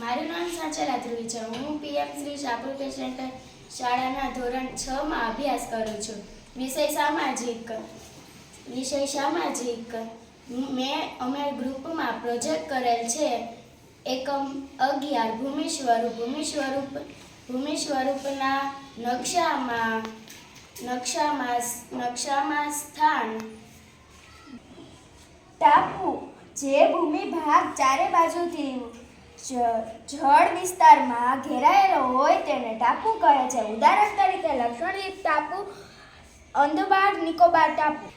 મારું નામ સાચેલા ધ્રુવી છે. હું પીએમ શ્રી શાપુર સેન્ટર શાળાના ધોરણ છ માં અભ્યાસ કરું છું. વિષય સામાજિક. વિષય સામાજિક. મેં અમે ગ્રુપમાં પ્રોજેક્ટ કરેલ છે. એકમ અગિયાર ભૂમિ સ્વરૂપ ભૂમિ સ્વરૂપ ભૂમિ સ્વરૂપના નકશામાં નકશામાં નકશામાં સ્થાન. ટાપુ, જે ભૂમિ ભાગ ચારે બાજુથી જળ વિસ્તારમાં ઘેરાયેલો હોય તેને ટાપુ કહે છે. ઉદાહરણ તરીકે લક્ષણદ્વીપ ટાપુ અંદમાન નિકોબાર ટાપુ.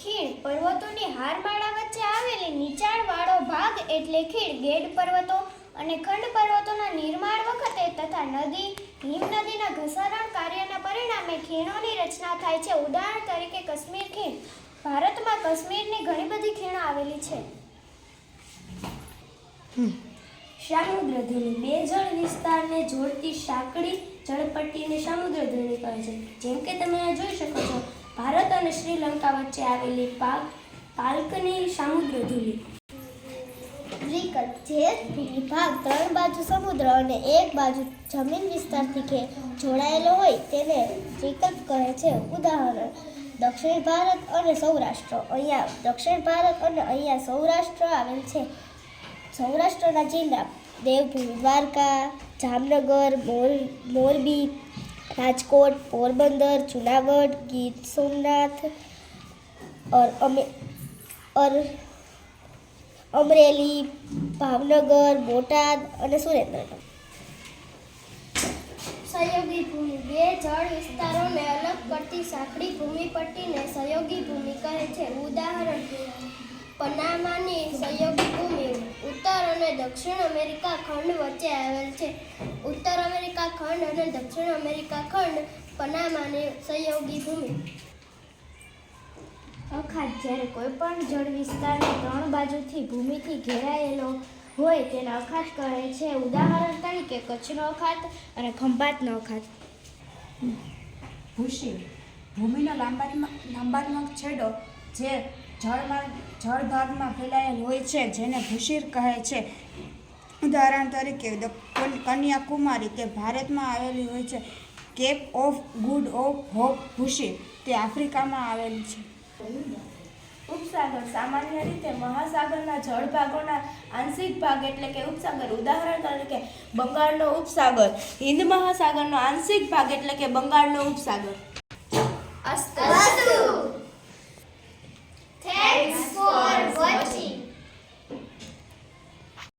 ખીણ પર્વતોની હારમાળા વચ્ચે આવેલી નીચાણવાળો ભાગ એટલે ખીણ ગેડ પર્વતો અને ખંડ પર્વતોના નિર્માણ વખતે તથા નદી હિમનદીના ઘસારણ કાર્યના પરિણામે ખીણોની રચના થાય છે. ઉદાહરણ તરીકે કાશ્મીર ખીણ. ભારતમાં કાશ્મીરની ઘણી બધી ખીણો આવેલી છે. સમુદ્ર ધુની બે જળ વિસ્તારને જોડતી સાંકડી જળપટ્ટીને સમુદ્ર ધુની કહે છે. જેમ કે તમે આ જોઈ શકો છો, ભારત અને શ્રીલંકા વચ્ચે આવેલી પાક પાલ્કની સમુદ્ર ધુલી વિકલ્પ જે ભાગ ત્રણ બાજુ સમુદ્ર અને એક બાજુ જમીન વિસ્તારથી કે જોડાયેલો હોય તેને વિકલ્પ કહે છે ઉદાહરણ. દક્ષિણ ભારત અને સૌરાષ્ટ્ર. અહીંયા દક્ષિણ ભારત અને અહીંયા સૌરાષ્ટ્ર આવેલ છે. સૌરાષ્ટ્રના જિલ્લા દેવભૂમિ, દ્વારકા, જામનગર મોરબી, રાજકોટ, પોરબંદર, જુનાગઢ, ગીર સોમનાથ ઓર અમે અમરેલી, ભાવનગર, બોટાદ અને સુરેન્દ્રનગર. સહયોગી ભૂમિ. બે જળ વિસ્તારોને અલગ પડતી સાંકડી ભૂમિ પટ્ટીને સહયોગી ભૂમિ કહે છે. ઉદાહરણ પનામાની દક્ષિણ અમેરિકા ખંડ વચ્ચે આવેલ છે. ઉત્તર અમેરિકા ખંડ અને દક્ષિણ અમેરિકા ખંડ પનામાની સહયોગી ભૂમિ. અખાત જ્યારે કોઈ પણ જળ વિસ્તારને ત્રણ બાજુથી ભૂમિથી ઘેરાયેલો હોય તેને અખાત કહે છે. ઉદાહરણ તરીકે કચ્છનો અખાત અને ખંભાતનો અખાત. ભૂશી ભૂમિનો લાંબાત્મક લાંબાત્મક છેડો જે જળમાં, જળભાગમાં ફેલાયેલ હોય છે, જેને ભૂશીર કહે છે. ઉદાહરણ તરીકે કન્યાકુમારી, તે ભારતમાં આવેલી હોય છે, cape of good of hope ભૂશીર, તે આફ્રિકામાં આવેલી છે. ઉપસાગર સામાન્ય રીતે મહાસાગરના જળભાગોના આંશિક ભાગ એટલે કે ઉપસાગર. ઉદાહરણ તરીકે, બંગાળનો ઉપસાગર. હિન્દ મહાસાગરનો આંશિક ભાગ એટલે કે બંગાળનો ઉપસાગર. અસ્તર.